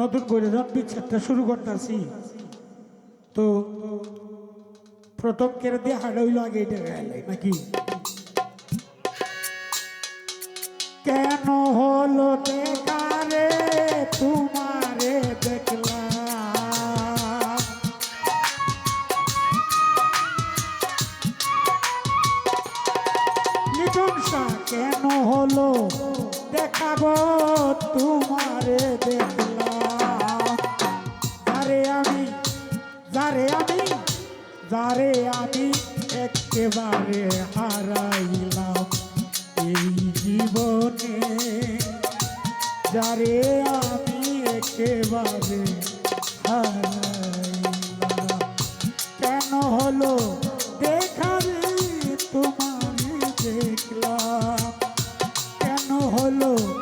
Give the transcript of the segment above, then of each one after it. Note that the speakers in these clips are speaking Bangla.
নতুন করে যখন বিচারটা শুরু করতেছি। তো প্রথম কেড়ে দিয়ে হাড়া হইল আগে এটা গেলে, নাকি? কেন হলো দেখারে তোমারে দেখলাম? লিটন কেন হলো দেখাবো তোমারে যারে আমি একেবারে হারাইলাম এই জীবনে, যারে আমি একেবারে হারাইলাম। কেন হলো? দেখাবে তোমারে দেখলাম। কেন হলো?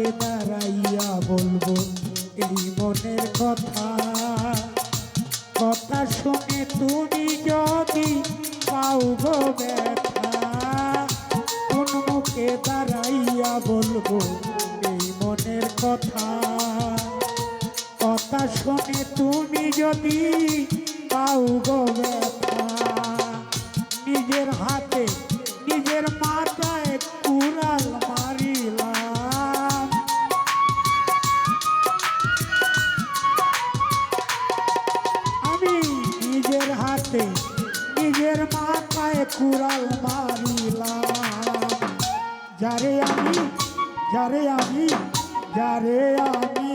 মুখে দাঁড়াইয়া বলব, এই মনের কথা। কথা শুনে তুমি যদি পাও গো কোন মুখে দাঁড়াইয়া বলব, এই মনের কথা। কথা শুনে তুমি যদি পাও গো নিজের হাতে কুড়াল মারিলাম। যারে আমি যারে আমি যারে আমি